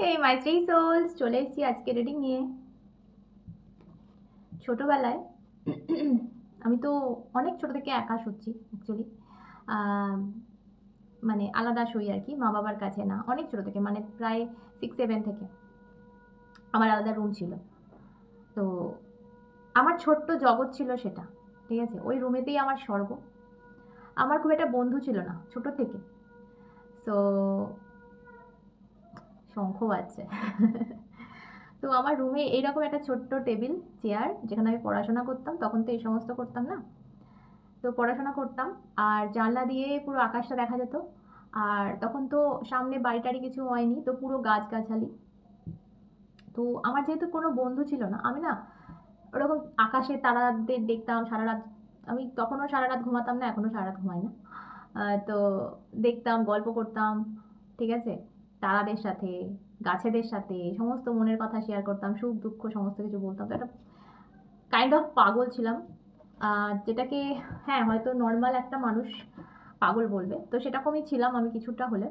হে মাই three sols চলে এসেছি আজকে রিডিং নিয়ে। ছোটোবেলায় আমি তো অনেক ছোট থেকে একা শুচ্ছি অ্যাকচুয়ালি মানে আলাদা শুই আর কি মা বাবার কাছে না, অনেক ছোট থেকে মানে প্রায় সিক্স সেভেন থেকে। আমার আলাদা রুম ছিল। তো আমার ছোট্ট জগৎ ছিল সেটা, ঠিক আছে? ওই রুমেতেই আমার স্বর্গ। আমার খুব একটা বন্ধু ছিল না, ছোট থেকে। তো শঙ্খ বাজছে তো আমার রুমে এইরকম একটা ছোট্ট টেবিল চেয়ার যেখানে আমি পড়াশোনা করতাম, তখন তো এই সমস্ত করতাম না? তো পড়াশোনা করতাম, আর জানলা দিয়ে পুরো আকাশটা দেখা যেত। আর তখন তো সামনে বাড়িটারি কিছু হয়নি, তো পুরো গাছগাছালি। তো আমার যেহেতু কোনো বন্ধু ছিল না, আমি না ওরকম আকাশে তারাদের দেখতাম, সারা রাত, আমি তখনও সারা রাত ঘুমাতাম না, এখনও সারা রাত ঘুমাই না। তো দেখতাম, গল্প করতাম, ঠিক আছে? তারাদের সাথে, গাছেদের সাথে, সমস্ত মনের কথা শেয়ার করতাম, সুখ, দুঃখ, সমস্ত কিছু বলতাম। তো একটা কাইন্ড অফ পাগল ছিলাম। যেটাকে হ্যাঁ হয়তো নর্মাল একটা মানুষ পাগল বলবে। তো সেরকমই ছিলাম আমি কিছুটা হলে।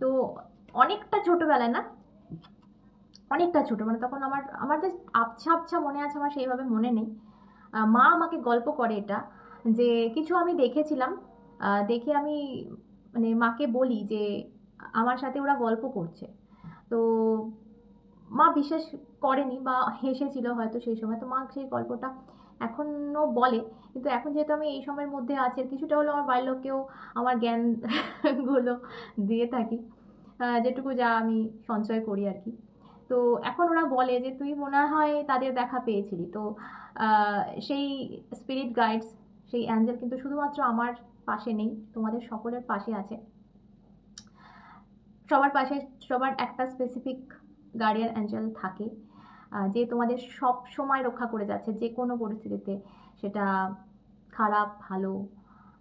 তো অনেকটা ছোটোবেলায় না, অনেকটা ছোটো মানে তখন আমার আমার জাস্ট আবছা আবছা মনে আছে, আমার সেইভাবে মনে নেই। মা আমাকে গল্প করে এটা, যে কিছু আমি দেখেছিলাম। দেখে আমি মানে মাকে বলি যে আমার সাথে ওরা গল্প করছে। তো মা বিশ্বাস করেনি বা হেসেছিল হয়তো সেই সময়। তো মা সেই গল্পটা এখনও বলে। কিন্তু এখন যেহেতু আমি এই সময়ের মধ্যে আছি কিছুটা হলেও আমার বাড়ির লোককেও আমার জ্ঞানগুলো দিয়ে থাকি যেটুকু যা আমি সঞ্চয় করি আর কি। তো এখন ওরা বলে যে, তুই মনে হয় তাদের দেখা পেয়েছিলি। তো সেই স্পিরিট গাইডস সেই অ্যাঞ্জেল কিন্তু শুধুমাত্র আমার পাশে নেই, তোমাদের সকলের পাশে আছে। সবার পাশে সবার একটা স্পেসিফিক গার্ডিয়ান অ্যাঞ্জেল থাকে যে তোমাদের সব সময় রক্ষা করে যাচ্ছে, যে কোনো পরিস্থিতিতে। সেটা খারাপ, ভালো,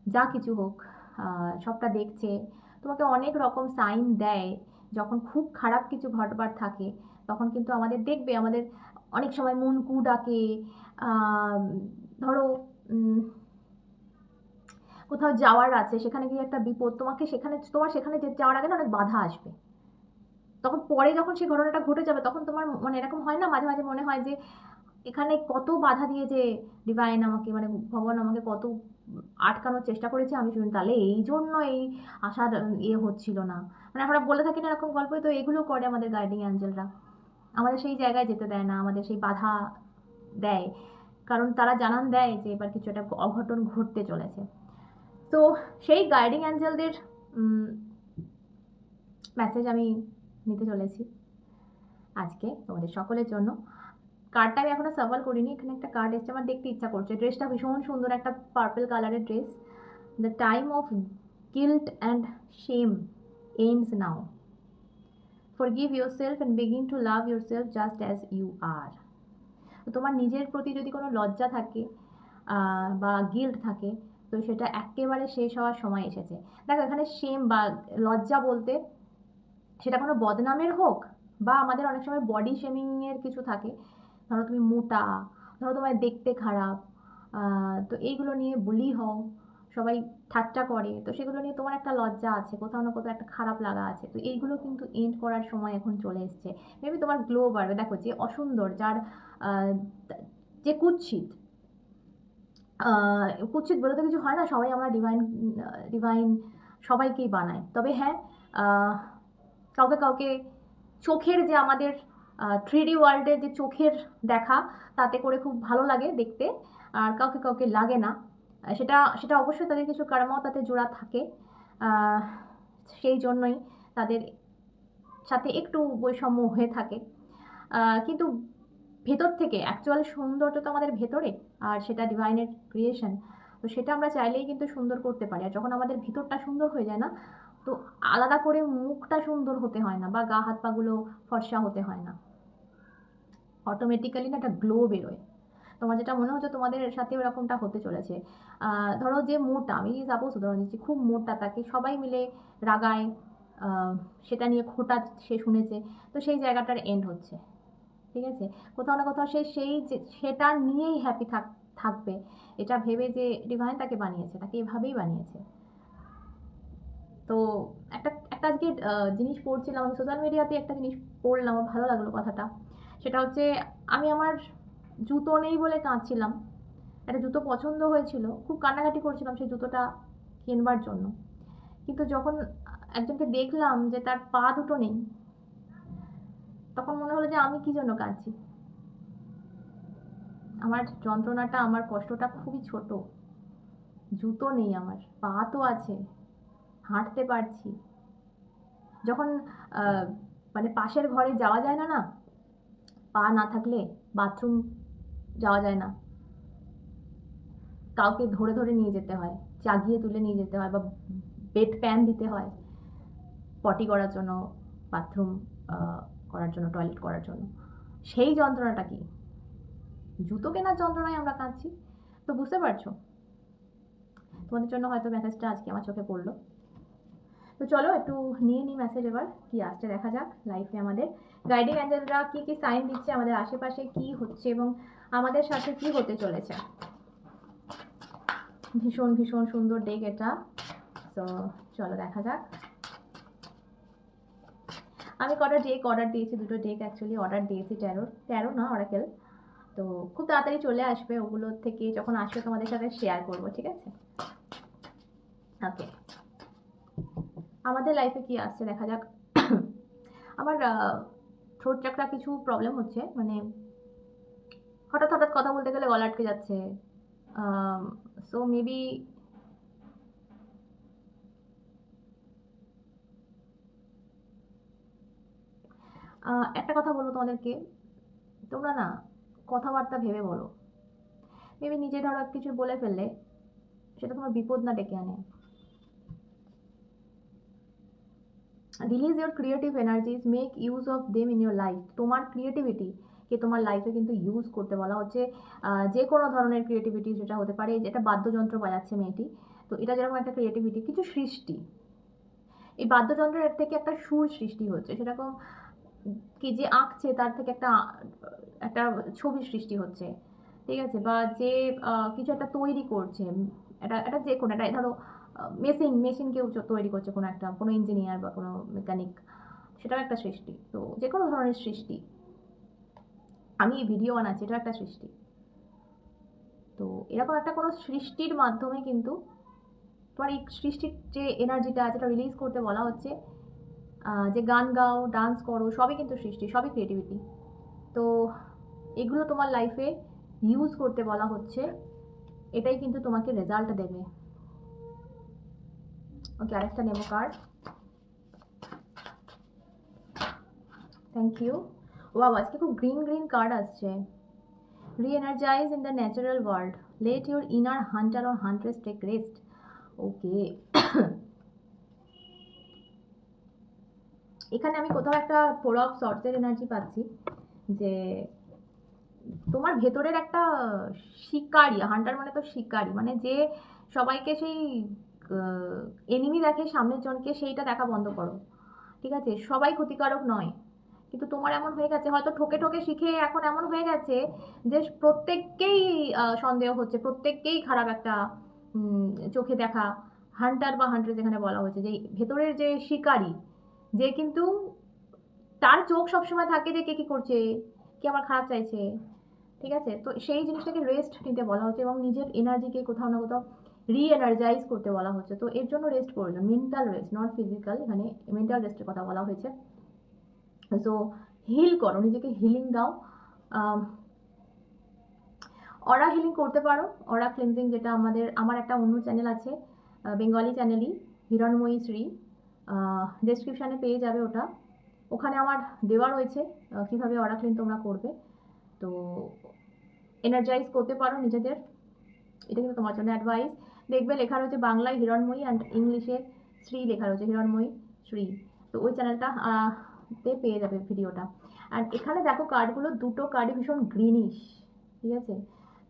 যা কিছু হোক সবটা দেখছে। তোমাকে অনেক রকম সাইন দেয়। যখন খুব খারাপ কিছু ঘটবার থাকে, তখন কিন্তু আমাদের দেখবে, আমাদের অনেক সময় মন কু ডাকে ধরো কোথাও যাওয়ার আছে, সেখানে গিয়ে একটা বিপদ, তোমাকে সেখানে, তোমার সেখানে যাওয়ার আগে না অনেক বাধা আসবে। তখন পরে যখন সেই ঘটনাটা ঘটে যাবে, তখন তোমার মানে এরকম হয় না মাঝে মাঝে মনে হয় যে, এখানে কত বাধা দিয়ে যে ডিভাইন আমাকে মানে ভগবান আমাকে কত আটকানোর চেষ্টা করেছে আমি শুনি, তাহলে এই জন্য এই আসার ইয়ে হচ্ছিল না। মানে আমরা বলে থাকি না এরকম গল্প তো এগুলো করে আমাদের গাইডিং অ্যাঞ্জেলরা আমাদের সেই জায়গায় যেতে দেয় না, আমাদের সেই বাধা দেয়। কারণ তারা জানান দেয় যে এবার কিছু একটা অঘটন ঘটতে চলেছে। তো সেই গাইডিং অ্যাঞ্জেলদের মেসেজ আমি নিতে চলেছি আজকে তোমাদের সকলের জন্য। কার্ডটা আমি এখনও সাফল করিনি, এখানে একটা কার্ড এসছে, আমার দেখতে ইচ্ছা করছে। ড্রেসটা ভীষণ সুন্দর, একটা পার্পল কালারের dress the time of guilt and shame ends now forgive yourself and begin to love yourself just as you are তোমার নিজের প্রতি যদি কোনো লজ্জা থাকে বা গিল্ট থাকে তো সেটা একেবারে শেষ হওয়ার সময় এসেছে। দেখো, এখানে শেম বা লজ্জা বলতে সেটা কোনো বদনামের হোক বা আমাদের অনেক সময় বডি শেমিংয়ের কিছু থাকে। ধরো তুমি মোটা, ধরো তোমার দেখতে খারাপ তো এইগুলো নিয়ে বুলি হও, সবাই ঠাট্টা করে, তো সেগুলো নিয়ে তোমার একটা লজ্জা আছে, কোথাও না কোথাও একটা খারাপ লাগা আছে। তো এইগুলো কিন্তু এন্ড করার সময় এখন চলে এসছে। মেবি তোমার গ্লো বাড়বে। দেখো, যে অসুন্দর, যার যে কুৎসিত কুৎসিত বলে তো কিছু হয় না, সবাই আমরা ডিভাইন ডিভাইন সবাইকেই বানায় তবে হ্যাঁ কাউকে কাউকে চোখের যে আমাদের থ্রি ডি ওয়ার্ল্ডের যে চোখের দেখা, তাতে করে খুব ভালো লাগে দেখতে, আর কাউকে কাউকে লাগে না। সেটা সেটা অবশ্যই তাদের কিছু কারমাও তাতে জোড়া থাকে। সেই জন্যই তাদের সাথে একটু বৈষম্য হয়ে থাকে। কিন্তু ভেতর থেকে অ্যাকচুয়াল সৌন্দর্য তো আমাদের ভেতরে আর সেটা ডিভাইনের ক্রিয়েশন তো সেটা আমরা চাইলেই কিন্তু সুন্দর করতে পারি। আর যখন আমাদের ভিতরটা সুন্দর হয়ে যায় না, তো আলাদা করে মুখটা সুন্দর হতে হয় না বা গা, হাত পাগুলো ফর্সা হতে হয় না। অটোমেটিক্যালি না একটা গ্লো বেরোয়। তোমার যেটা মনে হচ্ছে তোমাদের সাথে ওরকমটা হতে চলেছে। ধরো যে মোটা, আমি সাপোজ উদাহরণ দিচ্ছি খুব মোটা, তাকে সবাই মিলে রাগায় সেটা নিয়ে খোটা সে শুনেছে, তো সেই জায়গাটার এন্ড হচ্ছে। ঠিক আছে? কোথাও না কোথাও সে সেই যে, সেটা নিয়েই হ্যাপি থাক, থাকবে। এটা ভেবে যে ডিভাইন তাকে বানিয়েছে, তাকে এভাবেই বানিয়েছে। তো একটা একটা আজকে জিনিস পড়ছিলাম, আমি সোশ্যাল মিডিয়াতে একটা জিনিস পড়লাম, আমার ভালো লাগল কথাটা। সেটা হচ্ছে, আমি আমার জুতো নেই বলে কাঁদছিলাম। একটা জুতো পছন্দ হয়েছিল, খুব কান্নাকাটি করছিলাম সেই জুতোটা কিনবার জন্য। কিন্তু যখন একজনকে দেখলাম যে তার পা দুটো নেই তখন মনে হলো যে আমি কি জন্য কাঁদছি? আমার যন্ত্রণাটা, আমার কষ্টটা খুবই ছোট। জুতো নেই আমার, পা তো আছে, হাঁটতে পারছি। যখন মানে পাশের ঘরে যাওয়া যায় না না? পা না থাকলে বাথরুম যাওয়া যায় না। কাউকে ধরে ধরে নিয়ে যেতে হয়, চাগিয়ে তুলে নিয়ে যেতে হয় বা বেড প্যান দিতে হয়, পটি করার জন্য বাথরুম করার জন্য টয়লেট করার জন্য। সেই যন্ত্রণাটা কি? জুতো কেনার যন্ত্রণায় আমরা কাঁদছি। তো বুঝতে পারছ? তোমাদের জন্য হয়তো মেসেজটা আজকে আমার চোখে পড়ল। তো চলো একটু নিয়ে নিই মেসেজ এবার, কি আসছে দেখা যাক লাইফে আমাদের। গাইডিং অ্যাঞ্জেলরা কি কি সাইন দিচ্ছে আমাদের আশেপাশে, কি হচ্ছে এবং আমাদের সাথে কি হতে চলেছে? ভীষণ ভীষণ সুন্দর ডেক এটা। তো চলো দেখা যাক। আমি কটা ডেক অর্ডার দিয়েছি, দুটো ডেক অ্যাকচুয়ালি অর্ডার দিয়েছি ট্যারো ট্যারো না অরাকেল তো খুব তাড়াতাড়ি চলে আসবে ওগুলোর থেকে যখন আসবে তোমাদের সাথে শেয়ার করব, ঠিক আছে? ওকে আমাদের লাইফে কি আসছে দেখা যাক। আমার থ্রোট চাকরা কিছু প্রবলেম হচ্ছে মানে হঠাৎ হঠাৎ কথা বলতে গেলে গলা আটকে যাচ্ছে। সো মেবি একটা কথা বলব তোমাদেরকে। তোমরা না কথাবার্তা ভেবে বলো। মেবি নিজে ধরো কিছু বলে ফেললে, সেটা তোমার বিপদ না ডেকে আনে। Release your creative energies make use of them in your life তোমার ক্রিয়েটিভিটি কে তোমার লাইফে কিন্তু ইউজ করতে বলা হচ্ছে। যে কোনো ধরনের ক্রিয়েটিভিটি যেটা হতে পারে, যেটা বাদ্যযন্ত্র বাজাচ্ছে মেয়েটি, তো এটা যেরকম একটা ক্রিয়েটিভিটি কিছু সৃষ্টি। এই বাদ্যযন্ত্রের থেকে একটা সুর সৃষ্টি হচ্ছে, সেরকম কি যে আঁকছে, তার থেকে একটা একটা ছবি সৃষ্টি হচ্ছে, ঠিক আছে? বা যে কিছু একটা তৈরি করছে এটা এটা যে কোনো এটা ধরো মেশিন মেশিন কেউ তৈরি করছে কোনো একটা, কোনো ইঞ্জিনিয়ার বা কোনো মেকানিক, সেটাও একটা সৃষ্টি। তো যে কোনো ধরনের সৃষ্টি। আমি ভিডিও বানাচ্ছি, এটাও একটা সৃষ্টি। তো এরকম একটা কোনো সৃষ্টির মাধ্যমে কিন্তু তোমার এই সৃষ্টির যে এনার্জিটা যেটা রিলিজ করতে বলা হচ্ছে যে গান গাও ডান্স করো, সবই কিন্তু সৃষ্টি, সবই ক্রিয়েটিভিটি তো এগুলো তোমার লাইফে ইউজ করতে বলা হচ্ছে, এটাই কিন্তু তোমাকে রেজাল্ট দেবে। ওকে আরেকটা নেব কার্ড থ্যাংক ইউ ও আজকে খুব গ্রিন গ্রিন কার্ড আসছে। Re-energise in the natural world let your inner hunter or huntress take rest okay এখানে আমি কোথাও একটা ফোর অফ সর্টসের এনার্জি পাচ্ছি যে তোমার ভেতরের একটা শিকারি হান্টার মানে তো শিকারি মানে যে সবাইকে সেই এনিমি দেখে সামনের জনকে সেইটা দেখা বন্ধ করো। ঠিক আছে? সবাই ক্ষতিকারক নয়। কিন্তু তোমার এমন হয়ে গেছে, হয়তো ঠকে ঠকে শিখে এখন এমন হয়ে গেছে যে প্রত্যেককেই সন্দেহ হচ্ছে, প্রত্যেককেই খারাপ একটা চোখে দেখা। হান্টার বা হান্টার যেখানে বলা হয়েছে, যে ভেতরের যে শিকারি যে কিন্তু তার চোখ সবসময় থাকে যে কে কি করছে, কে আমার খারাপ চাইছে, ঠিক আছে? তো সেই জিনিসটাকে রেস্ট নিতে বলা হচ্ছে এবং নিজের এনার্জিকে কোথাও না কোথাও রি এনার্জাইজ করতে বলা হচ্ছে। তো এর জন্য রেস্ট প্রয়োজন। মেন্টাল রেস্ট নট ফিজিক্যাল এখানে মেন্টাল রেস্টের কথা বলা হয়েছে। সো হিল করো, নিজেকে হিলিং দাও। অরা হিলিং করতে পারো। অরা ক্লিনজিং যেটা আমাদের, আমার একটা অন্য চ্যানেল আছে বেঙ্গলি চ্যানেলই হিরণময়ী শ্রী। ডেসক্রিপশানে পেয়ে যাবে ওটা। ওখানে আমার দেওয়া রয়েছে কীভাবে অরা ক্লিন তোমরা করবে। তো এনার্জাইজ করতে পারো নিজেদের। এটা কিন্তু তোমার জন্য অ্যাডভাইস দেখবে লেখা রয়েছে বাংলায় হিরণময়ী অ্যান্ড ইংলিশে শ্রী লেখা রয়েছে হিরণময়ী শ্রী। তো ওই চ্যানেলটা তে পেয়ে যাবে ভিডিওটা আর এখানে দেখো কার্ডগুলো দুটো কার্ডই ভীষণ গ্রিনিশ ঠিক আছে?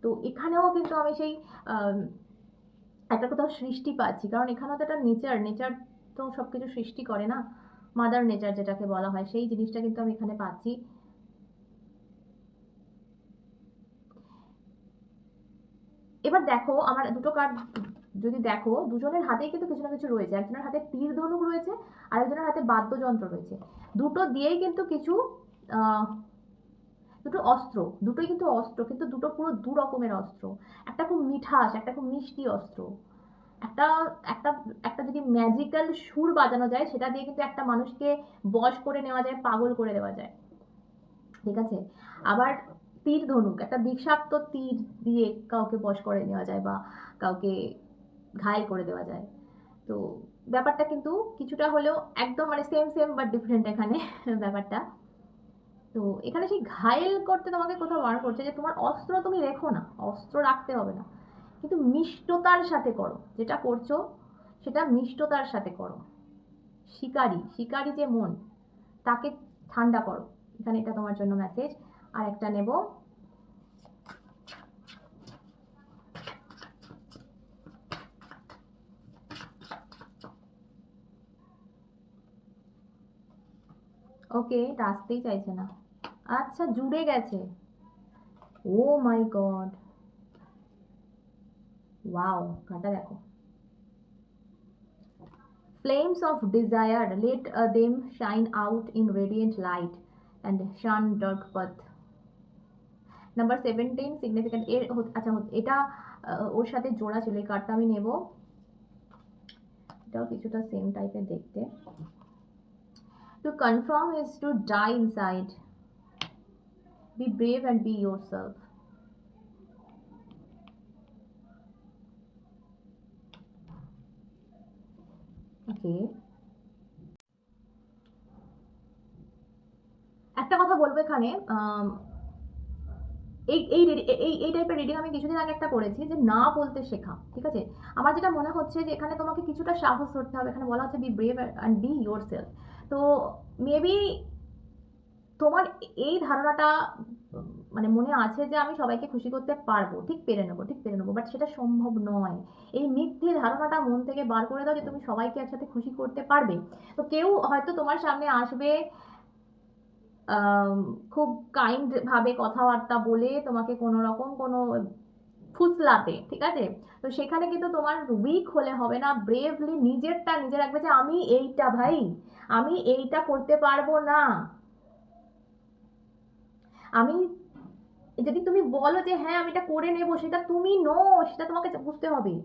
তো এখানেও কিন্তু আমি সেই একটা কোথাও সৃষ্টি পাচ্ছি। কারণ এখানেও তো একটা নেচার নেচার তো সব কিছু সৃষ্টি করে না? মাদার নেচার যেটাকে বলা হয়, সেই জিনিসটা কিন্তু আমি এখানে পাচ্ছি। এবার দেখো, আমার দুটো কার্ড যদি দেখো, দুজনের হাতেই কিন্তু কিছু না কিছু রয়েছে। একজনের হাতে তীর ধনুক রয়েছে আর একজনের হাতে বাদ্যযন্ত্র রয়েছে। দুটো দিয়েই কিন্তু কিছু দুটো অস্ত্র, দুটোই কিন্তু অস্ত্র, কিন্তু দুটো পুরো দু রকমের অস্ত্র। একটা খুব মিঠাস, একটা খুব মিষ্টি অস্ত্র। একটা একটা একটা যদি ম্যাজিক্যাল সুর বাজানো যায়, সেটা দিয়ে কিন্তু একটা মানুষকে বশ করে নেওয়া যায়, পাগল করে দেওয়া যায়। ঠিক আছে? আবার তীর ধনুক, একটা বিষাক্ত তীর দিয়ে কাউকে বশ করে নেওয়া যায় বা কাউকে ঘায়েল করে দেওয়া যায়। তো ব্যাপারটা কিন্তু কিছুটা হলেও একদম মানে সেম সেম বাট ডিফারেন্ট এখানে ব্যাপারটা। তো এখানে সেই ঘায়েল করতে তোমাকে কোথাও বার করছে যে, তোমার অস্ত্র তুমি রেখো না, অস্ত্র রাখতে হবে না। কিন্তু মিষ্টতার সাথে করো। যেটা করছ, সেটা মিষ্টতার সাথে করো। শিকারি শিকারি যে মন, তাকে ঠান্ডা করো। এখানে এটা তোমার জন্য মেসেজ আর একটা নেব। ওকে, এটা আসতেই চাইছে না। আচ্ছা জুড়ে গেছে। ও মাই গড। ওয়াও কাটা দেখো flames of desire let uh, them shine out in radiant light and shun dark path. Number seventeen significant এর আচ্ছা এটা ওর সাথে জোড়া ছিল এই কার্ডটা আমি নেব। এটাও কিছুটা সেম টাইপের দেখতে। To confirm is to die inside be brave and be yourself okay একটা কথা বলব এখানে এই এই এই এই টাইপের রিডিং আমি কিছুদিন আগে একটা করেছি যে না বলতে শেখা, ঠিক আছে? আমার যেটা মনে হচ্ছে যে এখানে তোমাকে কিছুটা সাহস ধরতে হবে, এখানে বলা হচ্ছে be brave and be yourself তো মেবি তোমার এই ধারণাটা মানে মনে আছে যে আমি সবাইকে খুশি করতে পারব, ঠিক পেরে নেব, ঠিক পেরে নেব বাট সেটা সম্ভব নয়। এই মিথ্যে ধারণাটা মন থেকে বার করে দাও যে তুমি সবাইকে একসাথে খুশি করতে পারবে। তো কেউ হয়তো তোমার সামনে আসবে খুব কাইন্ড ভাবে কথাবার্তা বলে তোমাকে কোনো রকম কোনো ফুসলাতে, ঠিক আছে? তো সেখানে কিন্তু তোমার উইক হলে হবে না ব্রেভলি নিজেরটা নিজে রাখবে যে আমি এইটা ভাই, আমি এইটা করতে পারব না। আমি যদি তুমি বলো যে হ্যাঁ আমি এটা করে নেব, সেটা তুমি নো সেটা তোমাকে বুঝতে হবে।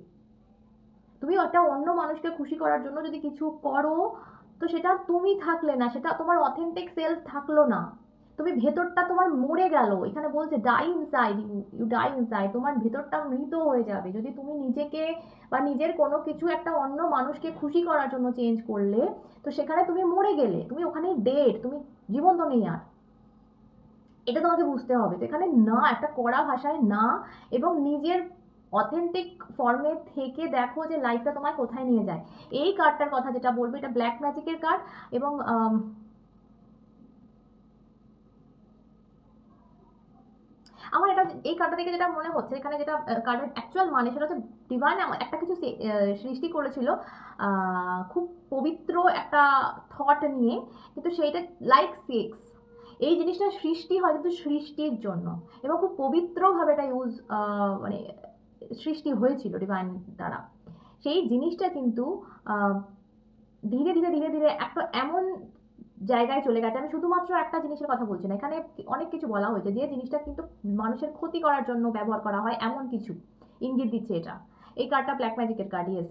তুমি একটা অন্য মানুষকে খুশি করার জন্য যদি কিছু করো, তো সেটা তুমি থাকলে না, সেটা তোমার অথেন্টিক সেলফ থাকল না। তুমি ভেতরটা তোমার মরে গেল। এখানে বলছে die inside you die inside তোমার ভেতরটা মৃত হয়ে যাবে। যদি তুমি নিজেকে বা নিজের কোনো কিছু একটা অন্য মানুষকে খুশি করার জন্য চেঞ্জ করলে, তো সেখানে তুমি মরে গেলে। তুমি ওখানে ডেড তুমি জীবন্ত নেই আর। এটা তোমাকে বুঝতে হবে তো এখানে না, একটা কড়া ভাষায় না এবং নিজের অথেন্টিক ফর্মে থেকে দেখো যে লাইফটা তোমায় কোথায় নিয়ে যায়। এই কার্ডটার কথা যেটা বলব, এটা ব্ল্যাক ম্যাজিকের কার্ড এবং আমার এটা, এই কার্ডটা থেকে যেটা মনে হচ্ছে, এখানে যেটা কার্ডের অ্যাকচুয়াল মানে সেটা হচ্ছে ডিভাইন একটা কিছু সৃষ্টি করেছিল খুব পবিত্র একটা থট নিয়ে, কিন্তু সেইটা লাইক সেক্স এই জিনিসটা সৃষ্টি হয় কিন্তু সৃষ্টির জন্য। এবং খুব পবিত্রভাবে এটা ইউজ মানে সৃষ্টি হয়েছিল ডিভাইন দ্বারা। সেই জিনিসটা কিন্তু ধীরে ধীরে ধীরে ধীরে একটা এমন জায়গায় চলে গেছে। আমি শুধুমাত্র একটা জিনিসের কথা বলছি না, এখানে অনেক কিছু বলা হয়েছে যে জিনিসটা কিন্তু মানুষের ক্ষতি করার জন্য ব্যবহার করা হয় এমন কিছু। ইঙ্গিত দিচ্ছে এটা। এই কার্ডটা ব্ল্যাক ম্যাজিকের কার্ড ইয়েস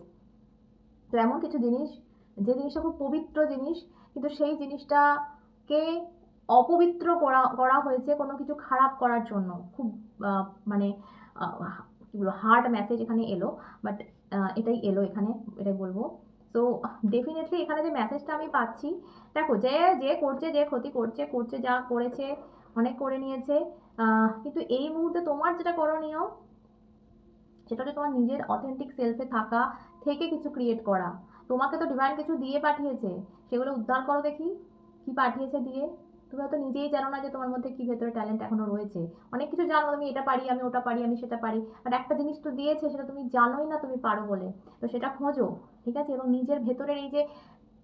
তো এমন কিছু জিনিস, যে জিনিসটা খুব পবিত্র জিনিস, কিন্তু সেই জিনিসটাকে অপবিত্র করা করা হয়েছে কোনো কিছু খারাপ করার জন্য। খুব মানে হার্ড মেসেজ এখানে এলো বাট এটাই এলো এখানে, এটাই বলব। তো ডেফিনেটলি এখানে যে মেসেজটা আমি পাচ্ছি, দেখো, যে যে করছে, যে ক্ষতি করছে করছে যা করেছে, অনেক করে নিয়েছে কিন্তু এই মুহূর্তে তোমার যেটা করণীয়, সেটা হচ্ছে তোমার নিজের অথেন্টিক সেলফে থাকা, থেকে কিছু ক্রিয়েট করা। তোমাকে তো ডিভাইন কিছু দিয়ে পাঠিয়েছে, সেগুলো উদ্ধার করো দেখি, কি পাঠিয়েছে দিয়ে? তুমি হয়তো নিজেই জানো না যে তোমার মধ্যে কি ভেতরে ট্যালেন্ট এখনও রয়েছে। অনেক কিছু জানো, তুমি এটা পারি, আমি ওটা পারি, আমি সেটা পারি। বাট একটা জিনিস তো দিয়েছে, সেটা তুমি জানোই না তুমি পারো বলে। তো সেটা খোঁজো, ঠিক আছে? এবং নিজের ভেতরের এই যে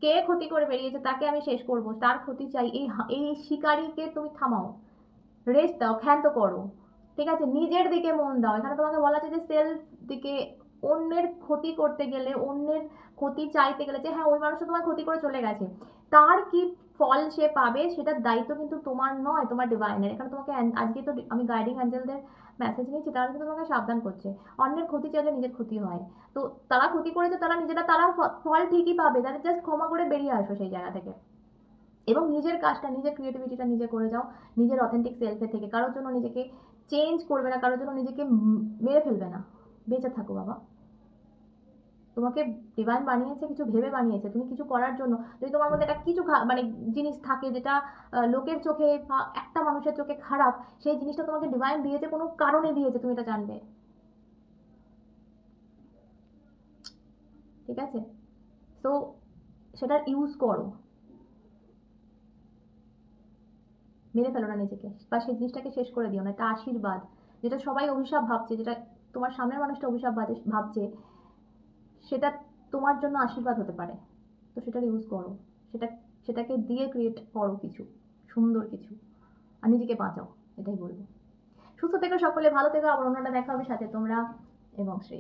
কে ক্ষতি করে বেরিয়েছে, তাকে আমি শেষ করব। তার ক্ষতি চাই, এই এই শিকারীকে তুমি থামাও। রেস্ট দাও, ক্ষান্ত করো। ঠিক আছে? নিজের দিকে মন দাও। এখানে তোমাকে বলা আছে যে সেলফ দিকে অন্যের ক্ষতি করতে গেলে, অন্যের ক্ষতি চাইতে গেলে যে হ্যাঁ ওই মানুষটা তোমার ক্ষতি করে চলে গেছে। তার কি ফল সে পাবে, সেটার দায়িত্ব কিন্তু তোমার নয়, তোমার ডিভাইনের এখানে তোমাকে আজকে তো আমি গাইডিং অ্যাঞ্জেলদের মেসেজ নিয়েছি তারা কিন্তু তোমাকে সাবধান করছে। অন্যের ক্ষতি চাইলে নিজের ক্ষতি হয়। তো তারা ক্ষতি করেছে, তারা নিজেরা তারা ফল ঠিকই পাবে তাদের জাস্ট ক্ষমা করে বেরিয়ে আসো সেই জায়গা থেকে। এবং নিজের কাজটা, নিজের ক্রিয়েটিভিটিটা নিজে করে যাও, নিজের অথেন্টিক সেলফের থেকে। কারোর জন্য নিজেকে চেঞ্জ করবে না, কারোর জন্য নিজেকে মেরে ফেলবে না। বেঁচে থাকো বাবা। তোমাকে ডিভাইন বানিয়েছে, কিছু ভেবে বানিয়েছে, তুমি কিছু করার জন্য। যদি তোমার মধ্যে একটা কিছু মানে জিনিস থাকে যেটা লোকের চোখে বা একটা মানুষের চোখে খারাপ, সেই জিনিসটা তোমাকে ডিভাইন দিয়েছে, কোনো কারণে দিয়েছে, তুমি এটা জানবে। ঠিক আছে? তো সেটার ইউজ করো। মেরে ফেলো না নিজেকে, বা সেই জিনিসটাকে শেষ করে দিও না, এটা আশীর্বাদ। যেটা সবাই অভিশাপ ভাবছে, যেটা তোমার সামনের মানুষটা অভিশাপ ভাবে- ভাবছে সেটা তোমার জন্য আশীর্বাদ হতে পারে। তো সেটা ইউজ করো। সেটা, সেটাকে দিয়ে ক্রিয়েট করো কিছু, সুন্দর কিছু, আর নিজেকে বাঁচাও, এটাই বলব। সুস্থ থেকো সকলে, ভালো থেকো, আবার অন্যটা দেখা হবে সাথে তোমরা এবং শ্রী